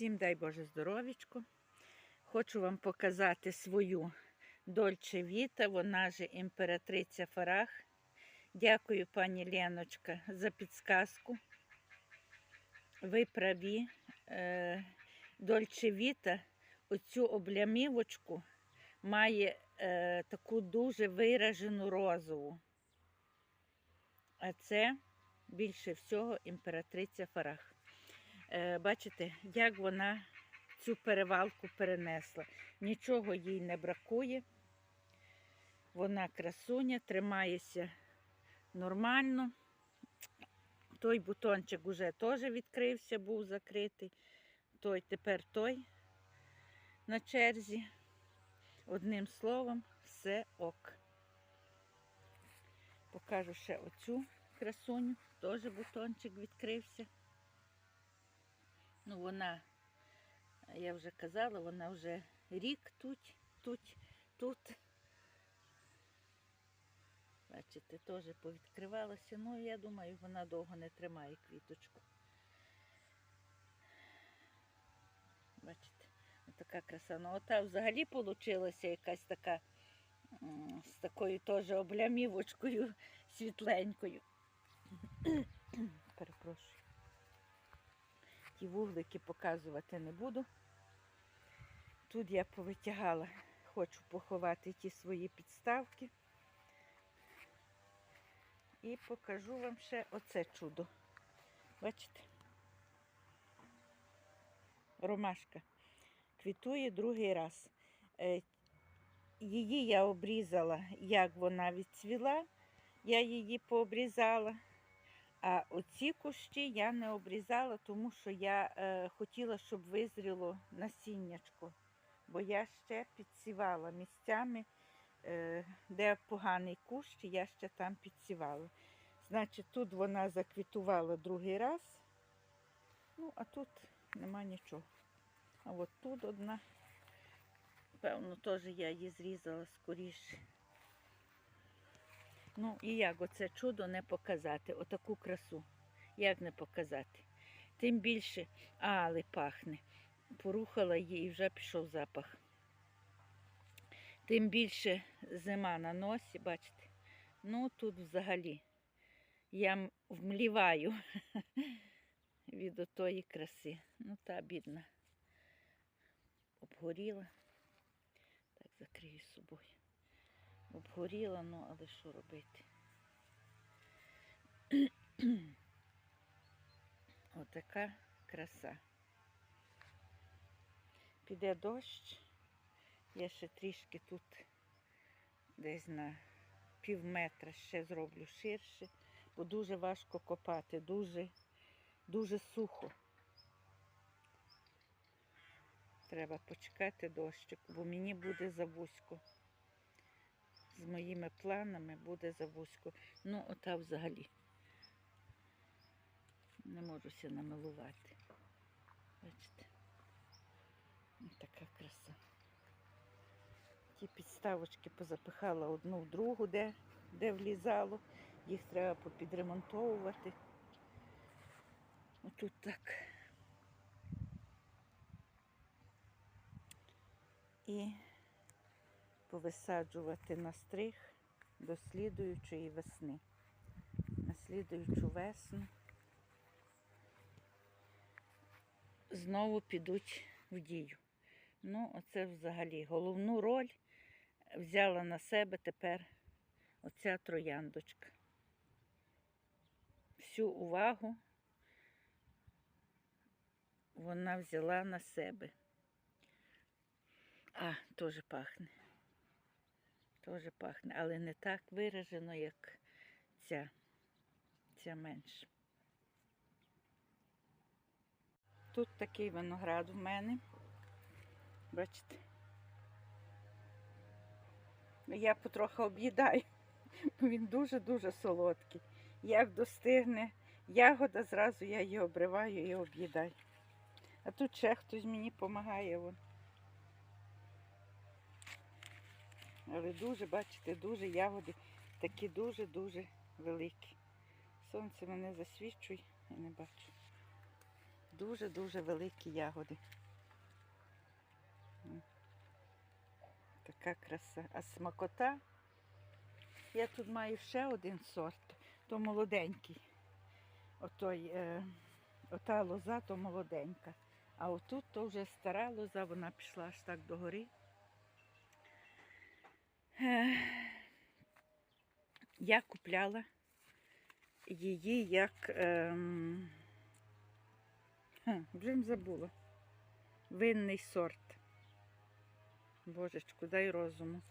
Всім дай Боже здоровічко. Хочу вам показати свою Дольче Віта, вона же імператриця Фарах. Дякую, пані Леночка, за підсказку. Ви праві. Е, Дольче Віта, оцю облямівочку має е, таку дуже виражену розову. А це більше всього імператриця Фарах. Е, бачите, як вона цю перевалку перенесла. Нічого їй не бракує. Вона красуня, тримається нормально. Той бутончик уже теж відкрився, був закритий. Той тепер той на черзі. Одним словом, все ок. Покажу ще оцю красуню, теж бутончик відкрився. Ну, вона, я вже казала, вона вже рік тут, тут, тут. Бачите, теж повідкривалася. Ну, я думаю, вона довго не тримає квіточку. Бачите, така краса. Ну, ота взагалі вийшла якась така з такою теж облямівочкою світленькою. Перепрошую. Ті вуглики показувати не буду. Тут я повитягала, хочу поховати ті свої підставки. І покажу вам ще оце чудо. Бачите? Ромашка квітує другий раз. Е, Її я обрізала, як вона відцвіла, я її пообрізала. А оці кущі я не обрізала, тому що я е, хотіла, щоб визріло насіннячко. Бо я ще підсівала місцями, е, де поганий кущ, я ще там підсівала. Значить, тут вона заквітувала другий раз. Ну, а тут нема нічого. А от тут одна, певно, теж я її зрізала скоріше. Ну і як оце чудо не показати, отаку красу. Як не показати? Тим більше, але пахне. Порухала її і вже пішов запах. Тим більше зима на носі, бачите. Ну тут взагалі я вмліваю від отої краси. Ну та бідна. Обгоріла. Так, закрию собою. Обгоріла, ну але що робити? Отака краса. Піде дощ. Я ще трішки тут десь на пів метра ще зроблю ширше, бо дуже важко копати, дуже, дуже сухо. Треба почекати дощик, бо мені буде завузько. З моїми планами буде завузько. Ну, ота взагалі. Не можуся намилувати. Бачите? Ось така краса. Ті підставочки позапихала одну в другу, де, де влізало. Їх треба попідремонтовувати. Отут так. І повисаджувати на стриг до слідуючої весни. На слідуючу весну знову підуть в дію. Ну, оце взагалі головну роль взяла на себе тепер оця трояндочка. Всю увагу вона взяла на себе. А, теж пахне. Теж пахне, але не так виражено, як ця. Ця менше. Тут такий виноград у мене. Бачите? Я потроху об'їдаю, бо він дуже-дуже солодкий. Як достигне ягода, зразу я її обриваю і об'їдаю. А тут ще хтось мені допомагає. Але дуже, бачите, дуже ягоди такі дуже-дуже великі. Сонце мене засвічує, я не бачу. Дуже-дуже великі ягоди. Така краса. А смакота. Я тут маю ще один сорт, то молоденький. Отой, е, ота лоза, то молоденька. А отут то вже стара лоза, вона пішла аж так догори. Я купляла її як. Ем, вже забула. Винний сорт. Божечку, дай розуму.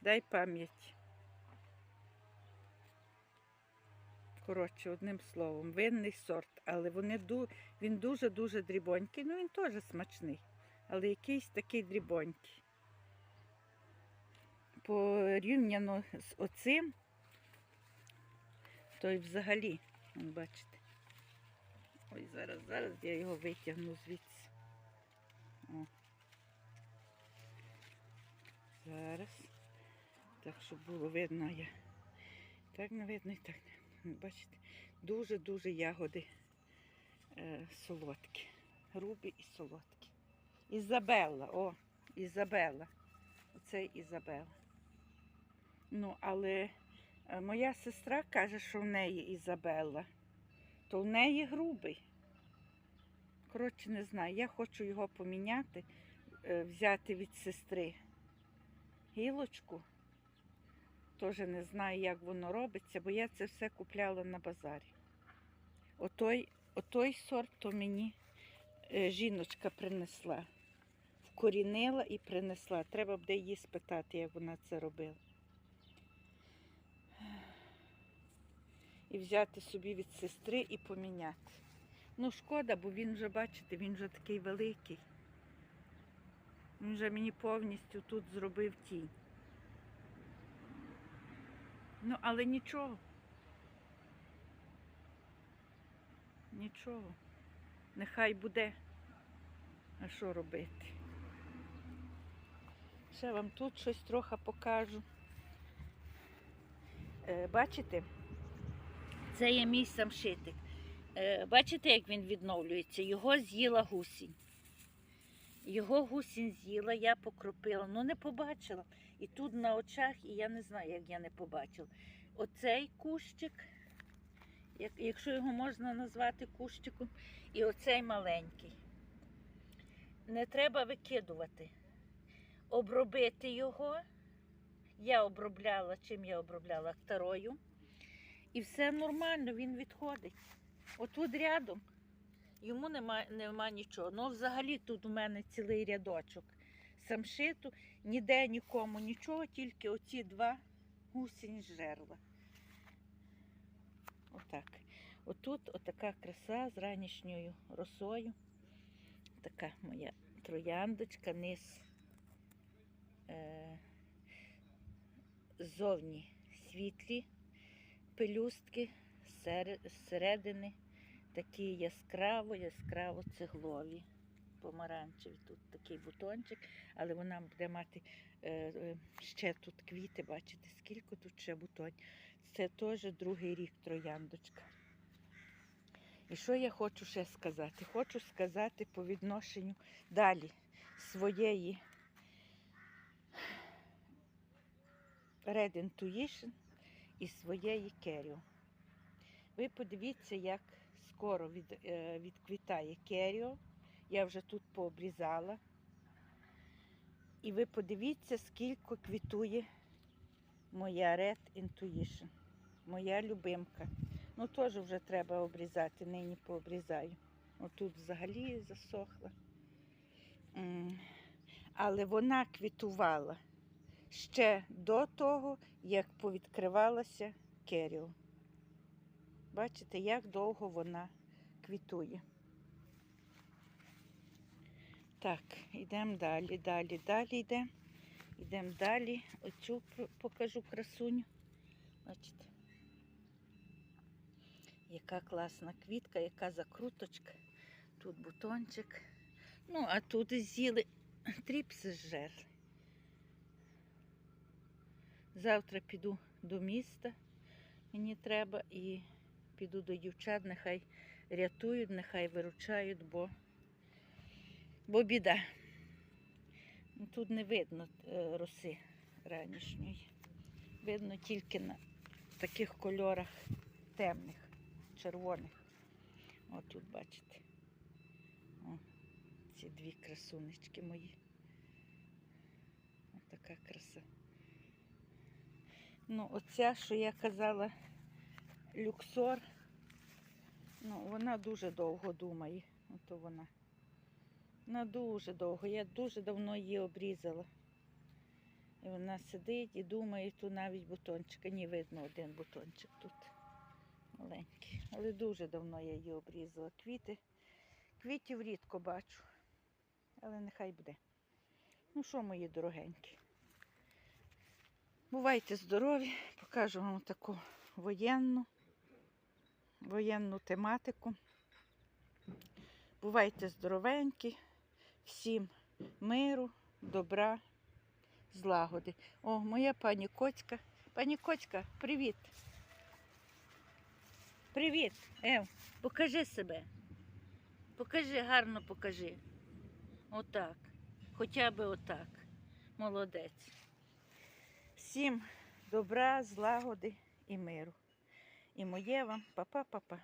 Дай пам'ять. Коротше, одним словом, винний сорт, але вони він дуже-дуже дрібонький. Ну він теж смачний, але якийсь такий дрібонький. Порівняно з оцим, то й взагалі, бачите. Ой, зараз, зараз я його витягну звідси. О. Зараз. Так, щоб було видно я. Так не видно і так не. Бачите, дуже-дуже ягоди е, солодкі. Грубі і солодкі. Ізабелла, о, Ізабелла. Оце Ізабелла. Ну, але е, моя сестра каже, що в неї Ізабелла, то в неї грубий. Коротше, не знаю, я хочу його поміняти, е, взяти від сестри гілочку. Теж не знаю, як воно робиться, бо я це все купляла на базарі. Отой, отой сорт то мені е, жіночка принесла. Вкорінила і принесла. Треба буде її спитати, як вона це робила. І взяти собі від сестри і поміняти. Ну, шкода, бо він вже, бачите, він вже такий великий. Він вже мені повністю тут зробив тінь. Ну, але нічого. Нічого. Нехай буде. А що робити? Ще вам тут щось трохи покажу. Е, бачите? Це є мій самшитик. Е, бачите, як він відновлюється? Його з'їла гусінь. Його гусінь з'їла, я покропила, ну не побачила. І тут на очах, і я не знаю, як я не побачила. Оцей кущик, якщо його можна назвати кущиком, і оцей маленький. Не треба викидувати. Обробити його. Я обробляла, чим я обробляла? Второю. І все нормально, він відходить. Отут рядом йому нема, нема нічого. Ну, взагалі тут у мене цілий рядочок самшиту, ніде нікому нічого, тільки оці два гусінь жерла. Отак. Отут отака краса з ранішньою росою. Така моя трояндочка, низ е, ззовні світлі пелюстки, зсере- зсередини такі яскраво, яскраво цеглові. Помаранчеві. Тут такий бутончик, але вона буде мати е, е, ще тут квіти, бачите, скільки тут ще бутонів. Це теж другий рік трояндочка. І що я хочу ще сказати? Хочу сказати по відношенню далі своєї Red Intuition і своєї Керіо. Ви подивіться, як скоро від, е, відквітає Керіо. Я вже тут пообрізала. І ви подивіться, скільки квітує моя Red Intuition. Моя любимка. Ну, теж вже треба обрізати, нині пообрізаю. Отут взагалі засохла. Але вона квітувала ще до того, як повідкривалася Керіо. Бачите, як довго вона квітує. Так, йдемо далі, далі, далі йдемо. Йдемо далі. Оцю покажу красуню. Бачите, яка класна квітка, яка закруточка. Тут бутончик. Ну, а тут з'їли тріпси зжерли. Завтра піду до міста, мені треба, і піду до дівчат, нехай рятують, нехай виручають, бо, бо біда. Ну, Тут не видно е, роси ранішньої. Видно тільки на таких кольорах темних, червоних. От тут бачите. О, ці дві красунечки мої. Ось така краса. Ну, оця, що я казала, люксор, ну, вона дуже довго думає. Ото вона. Вона дуже довго. Я дуже давно її обрізала. І вона сидить і думає, тут навіть бутончика. Ні, видно один бутончик тут. Маленький. Але дуже давно я її обрізала. Квіти. Квітів рідко бачу. Але нехай буде. Ну що, мої дорогенькі? Бувайте здорові, покажу вам таку воєнну, воєнну тематику. Бувайте здоровенькі, всім миру, добра, злагоди. О, моя пані Коцька. Пані Коцька, привіт. Привіт, Ев, покажи себе. Покажи, гарно покажи. Отак. Хоча б отак. Молодець. Всім добра, злагоди і миру. І моє вам па-па-па-па.